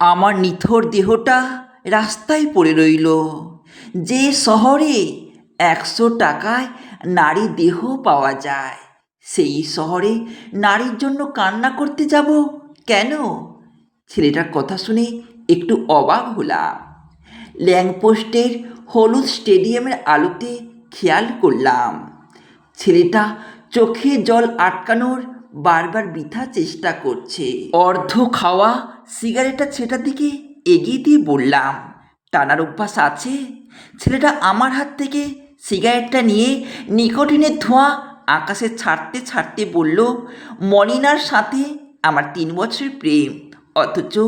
আমার নিথর দেহটা রাস্তায় পড়ে রইল। যে শহরে একশো টাকায় নারী দেহ পাওয়া যায়, সেই শহরে নারীর জন্য কান্না করতে যাব কেন? ছেলেটার কথা শুনে একটু অবাক হলাম। ল্যাংপোস্টের হলুদ স্টেডিয়ামের আলোতে খেয়াল করলাম। ছেলেটা চোখে জল আটকানোর বারবার বৃথা চেষ্টা করছে। অর্ধ খাওয়া সিগারেটটা ছেলেটার দিকে এগিয়ে দিয়ে বললাম, টানার অভ্যাস আছে? ছেলেটা আমার হাত থেকে সিগারেটটা নিয়ে নিকোটিনের ধোঁয়া আকাশে ছাড়তে ছাড়তে বলল মলিনার সাথে আমার তিন বছরের প্রেম। অথচ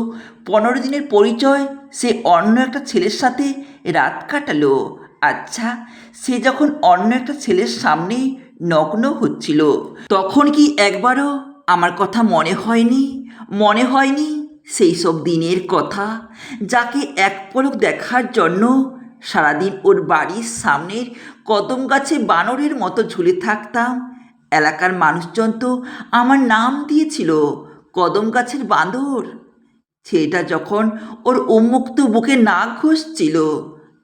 পনেরো দিনের পরিচয়, সে অন্য একটা ছেলের সাথে রাত কাটালো। আচ্ছা সে যখন অন্য একটা ছেলের সামনে নগ্ন হচ্ছিল, তখন কি একবারও আমার কথা মনে হয়নি? মনে হয়নি? সেই সব দিনের কথা যাকে এক পলক দেখার জন্য সারাদিন ওর বাড়ির সামনের কদম গাছে বানরের মতো ঝুলে থাকতাম। এলাকার মানুষজন তো আমার নাম দিয়েছিল, কদম গাছের বাঁদর। ছেলেটা যখন ওর উন্মুক্ত বুকে না ঘষছিল,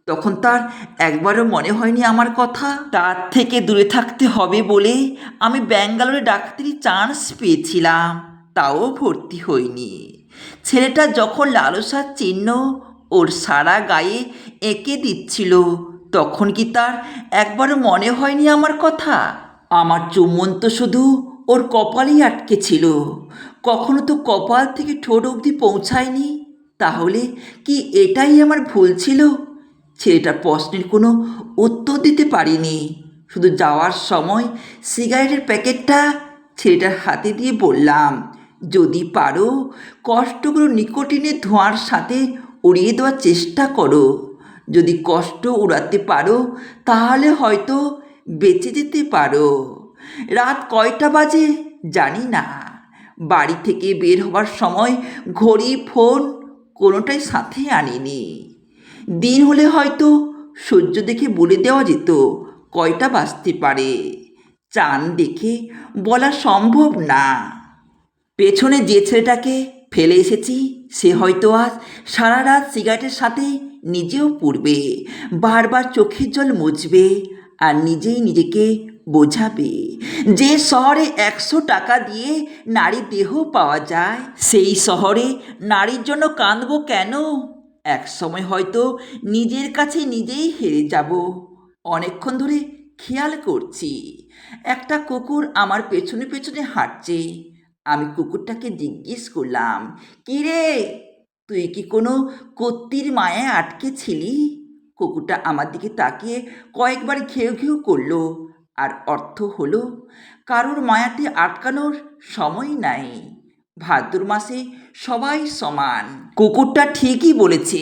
তখন তার একবারও মনে হয়নি আমার কথা। তার থেকে দূরে থাকতে হবে বলে আমি ব্যাঙ্গালোরে ডাক্তারি চান্স পেয়েছিলাম, তাও ভর্তি হইনি। ছেলেটা যখন লালসার চিহ্ন ওর সারা গায়ে এঁকে দিচ্ছিল, তখন কি তার একবারও মনে হয়নি আমার কথা? আমার চুম্বন তো শুধু ওর কপালেই আটকে ছিল। কখনো তো কপাল থেকে ঠোঁট অবধি পৌঁছায়নি। তাহলে কি এটাই আমার ভুল ছিল? ছেলেটার প্রশ্নের কোনো উত্তর দিতে পারিনি। শুধু যাওয়ার সময় সিগারেটের প্যাকেটটা ছেলেটার হাতে দিয়ে বললাম যদি পারো, কষ্টগুলো নিকোটিনের ধোঁয়ার সাথে উড়িয়ে দেওয়ার চেষ্টা করো। যদি কষ্ট উড়াতে পারো, তাহলে হয়তো বেঁচে যেতে পারো। রাত কয়টা বাজে জানি না। বাড়ি থেকে বের হবার সময় ঘড়ি, ফোন কোনোটাই সাথে আনিনি। দিন হলে হয়তো সূর্য দেখে বলে দেওয়া যেত, কয়টা বাজতে পারে। চাঁদ দেখে বলা সম্ভব না। পেছনে যে ছেলেটাকে ফেলে এসেছি, সে হয়তো আজ সারা রাত সিগারেটের সাথে নিজেও পুড়বে, বারবার চোখের জল মুছবে আর নিজেই নিজেকে বোঝাবে। যে শহরে একশো টাকা দিয়ে নারী দেহ পাওয়া যায়, সেই শহরে নারীর জন্য কাঁদবো কেন? এক সময় হয়তো নিজের কাছে নিজেই হেরে যাব। অনেকক্ষণ ধরে খেয়াল করছি, একটা কুকুর আমার পেছনে পেছনে হাঁটছে। আমি কুকুরটাকে জিজ্ঞেস করলাম, কি রে, তুই কি কোনো কত্তির মায়ায় আটকে ছিলি? কুকুরটা আমার দিকে তাকিয়ে কয়েকবার ঘেউ ঘেউ করল, আর অর্থ হলো, কারোর মায়াতে আটকানোর সময় নাই। ভাদ্র মাসে সবাই সমান। কুকুরটা ঠিকই বলেছে,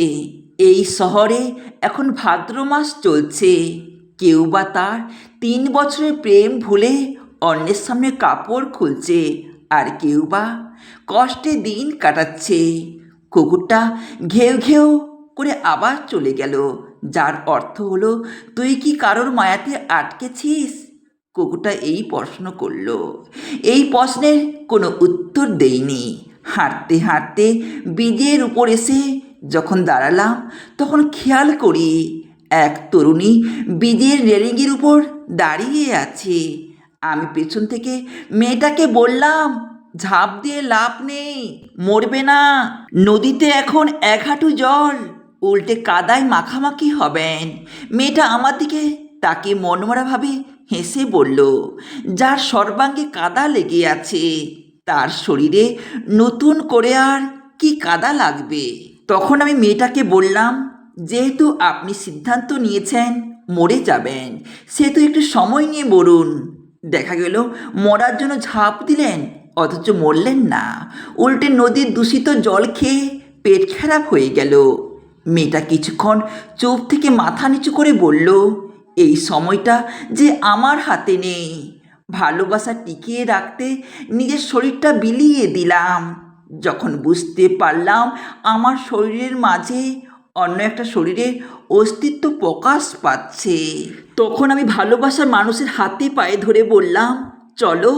এই শহরে এখন ভাদ্র মাস চলছে। কেউ বা তার তিন বছরের প্রেম ভুলে অন্যের সামনে কাপড় খুলছে। আর কেউ বা কষ্টে দিন কাটাচ্ছে। কুকুরটা ঘেউ ঘেউ করে আবার চলে গেল। যার অর্থ হলো, তুই কি কারোর মায়াতে আটকেছিস? কুকুরটা এই প্রশ্ন করল। এই প্রশ্নের কোনো উত্তর দেইনি হাঁটতে হাঁটতে বীজের উপর এসে যখন দাঁড়ালাম, তখন খেয়াল করি এক তরুণী বীজের রেলিংয়ের উপর দাঁড়িয়ে আছে। আমি পেছন থেকে মেয়েটাকে বললাম, ঝাঁপ দিয়ে লাভ নেই, মরবে না। নদীতে এখন এক হাঁটু জল, উল্টে কাদায় মাখামাখি হবেন। মেয়েটা আমার দিকে তাকে মনমরাভাবে হেসে বলল, যার সর্বাঙ্গে কাদা লেগে আছে, তার শরীরে নতুন করে আর কি কাদা লাগবে? তখন আমি মেয়েটাকে বললাম, যেহেতু আপনি সিদ্ধান্ত নিয়েছেন, মরে যাবেন। সেহেতু একটু সময় নিয়ে মরুন দেখা গেল, মরার জন্য ঝাঁপ দিলেন, অথচ মরলেন না। উল্টে নদীর দূষিত জল খেয়ে পেট খারাপ হয়ে গেল। মেয়েটা কিছুক্ষণ চোখ থেকে মাথা নিচু করে বলল, এই সময়টা যে আমার হাতে নেই। ভালোবাসা টিকিয়ে রাখতে নিজের শরীরটা বিলিয়ে দিলাম। যখন বুঝতে পারলাম আমার শরীরের মাঝে অন্য একটা শরীরে অস্তিত্ব প্রকাশ পাচ্ছে। তখন আমি ভালোবাসার মানুষের হাতে পায়ে ধরে বললাম, চলো,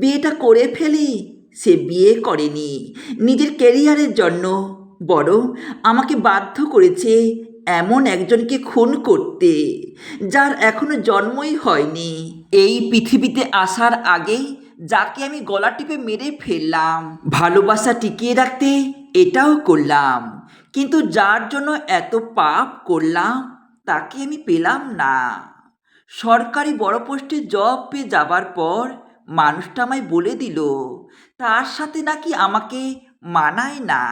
বিয়েটা করে ফেলি। সে বিয়ে করেনি, নিজের কেরিয়ারের জন্য বড় আমাকে বাধ্য করেছে এমন একজনকে খুন করতে, যার এখনও জন্মই হয়নি। এই পৃথিবীতে আসার আগেই যাকে আমি গলা টিপে মেরে ফেললাম, ভালোবাসা টিকিয়ে রাখতে এটাও করলাম। কিন্তু যার জন্য এত পাপ করলাম, তাকে আমি পেলাম না। সরকারি বড় পোস্টে জব পেয়ে যাবার পর মানুষটা আমায় বলে দিল, তার সাথে নাকি আমাকে মানায় না।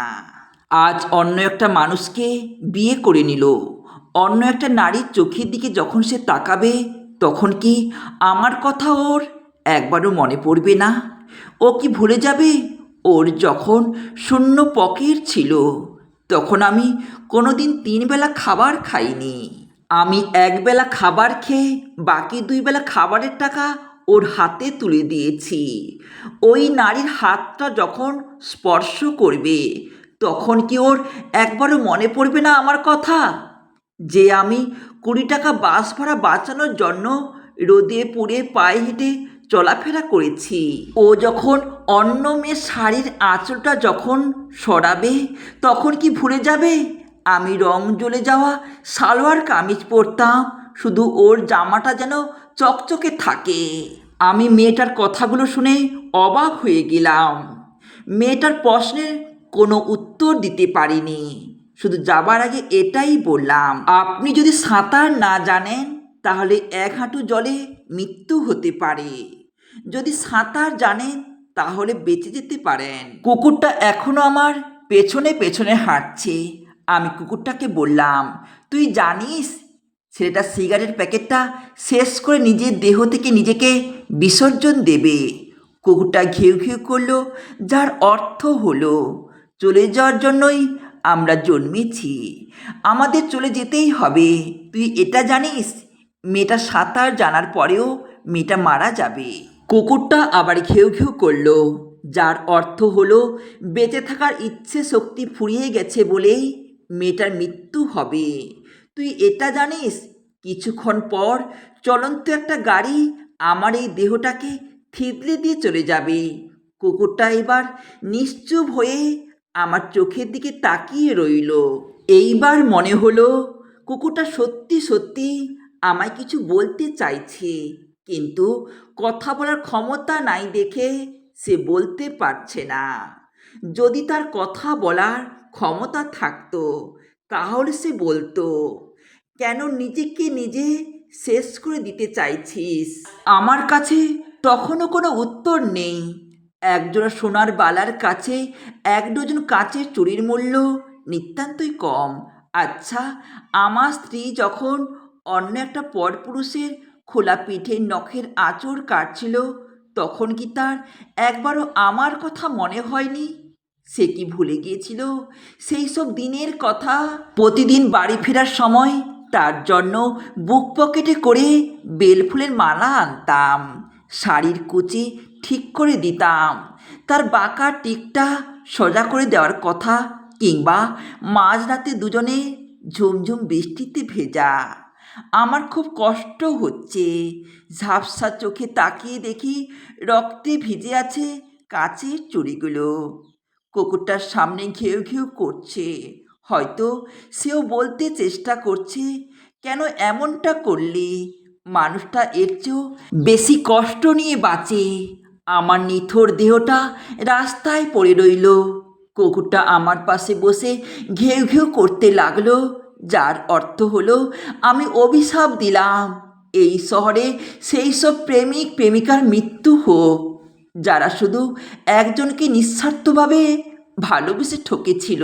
আজ অন্য একটা মানুষকে বিয়ে করে নিল। অন্য একটা নারীর চোখের দিকে যখন সে তাকাবে, তখন কি আমার কথা ওর একবারও মনে পড়বে না? ও কি ভুলে যাবে? ওর যখন শূন্য পকেট ছিল তখন আমি কোনোদিন তিন বেলা খাবার খাইনি। আমি একবেলা খাবার খেয়ে বাকি দুই বেলা খাবারের টাকা ওর হাতে তুলে দিয়েছি। ওই নারীর হাতটা যখন স্পর্শ করবে, তখন কি ওর একবারও মনে পড়বে না আমার কথা? যে আমি কুড়ি টাকা বাস ভাড়া বাঁচানোর জন্য রোদে পুড়ে পায়ে হেঁটে চলাফেরা করেছি। ও যখন অন্য মেয়ের শাড়ির আঁচলটা যখন সরাবে, তখন কি ভুলে যাবে? আমি রং জ্বলে যাওয়া সালোয়ার কামিজ পরতাম, শুধু ওর জামাটা যেন চকচকে থাকে। আমি মেয়েটার কথাগুলো শুনে অবাক হয়ে গেলাম। মেয়েটার প্রশ্নের কোনো উত্তর দিতে পারিনি। শুধু যাবার আগে এটাই বললাম, আপনি যদি সাঁতার না জানেন, তাহলে এক হাঁটু জলে মৃত্যু হতে পারে। যদি সাঁতার জানেন, তাহলে বেঁচে যেতে পারেন। কুকুরটা এখনও আমার পেছনে পেছনে হাঁটছে। আমি কুকুরটাকে বললাম, তুই জানিস, ছেলেটা সিগারেট প্যাকেটটা শেষ করে নিজের দেহ থেকে নিজেকে বিসর্জন দেবে। কুকুরটা ঘেউ ঘেউ করল, যার অর্থ হলো, চলে যাওয়ার জন্যই আমরা জন্মেছি। আমাদের চলে যেতেই হবে। তুই এটা জানিস, মেয়েটা সাঁতার জানার পরেও মেয়েটা মারা যাবে। কুকুরটা আবার ঘেউ ঘেউ করল, যার অর্থ হলো, বেঁচে থাকার ইচ্ছে শক্তি ফুরিয়ে গেছে বলেই মেয়েটার মৃত্যু হবে। তুই এটা জানিস? কিছুক্ষণ পর চলন্ত একটা গাড়ি আমার এই দেহটাকে থিতলে দিয়ে চলে যাবে কুকুরটা এবার নিশ্চুপ হয়ে আমার চোখের দিকে তাকিয়ে রইল। এইবার মনে হলো, কুকুরটা সত্যি সত্যি আমায় কিছু বলতে চাইছে। কিন্তু কথা বলার ক্ষমতা নাই দেখে সে বলতে পারছে না। যদি তার কথা বলার ক্ষমতা থাকতো, তাহলে সে বলতো, কেন নিজেকে নিজে শেষ করে দিতে চাইছিস? আমার কাছে তখনও কোনো উত্তর নেই। একজোড়া সোনার বালার কাছে এক ডজন কাঁচের চুরির মূল্য নিতান্তই কম। আচ্ছা আমার স্ত্রী যখন অন্য একটা পরপুরুষের খোলা পিঠের নখের আঁচড় কাটছিল, তখন কি তার একবারও আমার কথা মনে হয়নি? সে কি ভুলে গিয়েছিল সেই সব দিনের কথা? প্রতিদিন বাড়ি ফেরার সময় তার জন্য বুক পকেটে করে বেলফুলের মালা আনতাম, শাড়ির কুচি ঠিক করে দিতাম, তার বাঁকা টিকটা সোজা করে দেওয়ার কথা, কিংবা মাঝরাতে দুজনে ঝুমঝুম বৃষ্টিতে ভেজা। আমার খুব কষ্ট হচ্ছে। ঝাপসা চোখে তাকিয়ে দেখি রক্তে ভিজে আছে কাচের চুড়িগুলো। কুকুরটার সামনে ঘেউ ঘেউ করছে। হয়তো সেও বলতে চেষ্টা করছে, কেন এমনটা করলি? মানুষটা এর চেয়েও বেশি কষ্ট নিয়ে বাঁচে। আমার নিথর দেহটা রাস্তায় পড়ে রইল। কুকুরটা আমার পাশে বসে ঘেউ ঘেউ করতে লাগল। যার অর্থ হলো, আমি অভিশাপ দিলাম। এই শহরে সেই সব প্রেমিক, প্রেমিকার মৃত্যু হোক, যারা শুধু একজনকে নিঃস্বার্থভাবে ভালোবেসে ঠকেছিল।